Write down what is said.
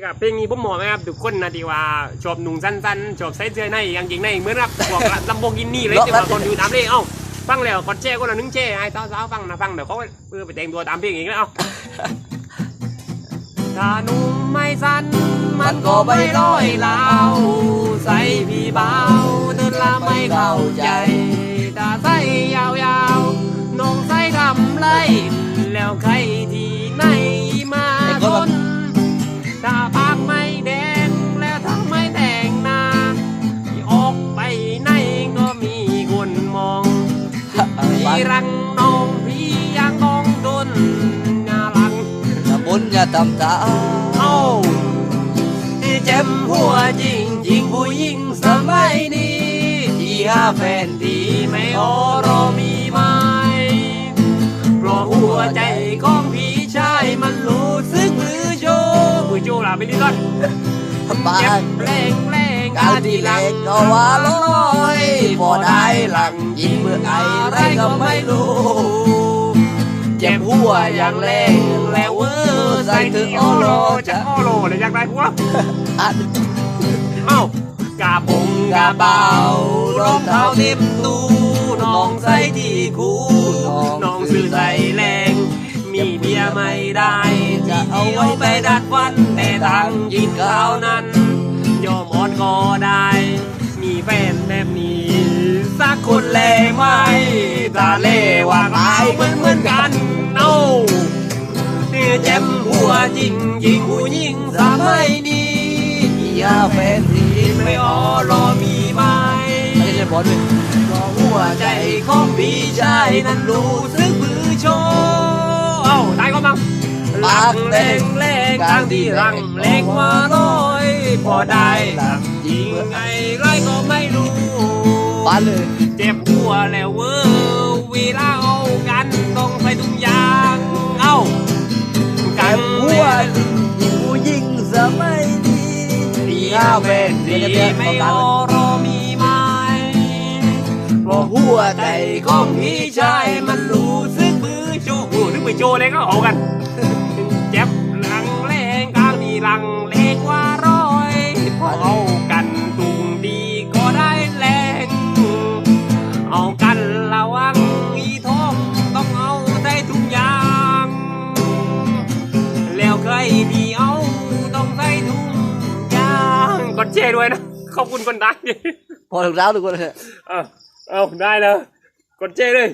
นี่ครับเพลงนี้ผมเหมาะไหมครับทุกคนนะที่ว่าชอบหนุ่งสั้นๆชอบใส่เสื้อในกางเกงในเหมือนกับพวกลำโบกินี่เลยที่ว่าคนอยู่ตามเพลงเอ้าฟังแล้วกดแชร์คนละหนึงแชร์ให้สาวๆฟังนะฟังเดี๋ยวเขาเออไปแต่งตัวตามเพลงอีกแล้วเอ้าถ้าหนุ่มไม่สั้นมันก็ไม่ร้อยลาวใส่พี่เบาเดินละไม่เข้าใจ รังน้องพี่ยังมองดนน่ารังอย่าบุญอย่าทำตาเอ้าเจ็บหัวจริงจริงผู้หญิงสมัยนี้ที่หาแฟนที่ไม่ออรอมีไหมเพราะหัวใจของพี่ชายมันรู้สึกมือโชว์มือโชว์ล่ะไปดิก่อนบ้าเจ็นบแรงแรงกาที่เล็กก็ว่าลอ ก็ไม่รู้ เจ็บหัวอย่างแรงแล้วเวอใส่ถึงโอโลจะโอโลเลยอยากได้หัวอันเอ้ากาบงกาเบารองเท้าเต็มตูน้องใส่ที่คูน้องซื้อใส่แรงมีเบียไม่ได้ จะเอาไว้ไปดัดฟันแต่ทางยินข้าวนั้น ยอมอดก็ได้ มีแฟนแบบนี้ สักคนแลไหม หัวจริงยิงผู้หญิงสมัยนี้อย่าแฟนที่ไม่ออรอมีไหมไม่ใช่บอลด้วยก็หัวใจของพี่ชายนั้นรู้สึกมือโชว์เอ้าตายก็มังหลังแรงแรงทางที่รังแรงมาลอยพอได้หลังยิงไงไรก็ไม่รู้บ้านเลยเจ็บหัวแล้วเวอร์เวลาเอ ดีแฟนดีไม่ออรมีไหมเพราะหัวใจของพี่ชายมันรู้สึกมือโชว์โอ้นึกไปโชว์เลยก็เอากัน เจ็บหลังแรงกลางดีหลังเล็กว่าร้อยเอากันตุงดีก็ได้แรงเอากันระวังอีทองต้องเอาใส่ถุงยาง แล้วใครดีเอา กดเจด้วยนะ ขอบคุณคนดังพอถึงเช้าทุกคนเลย เออเอาได้เลยกดเจเลย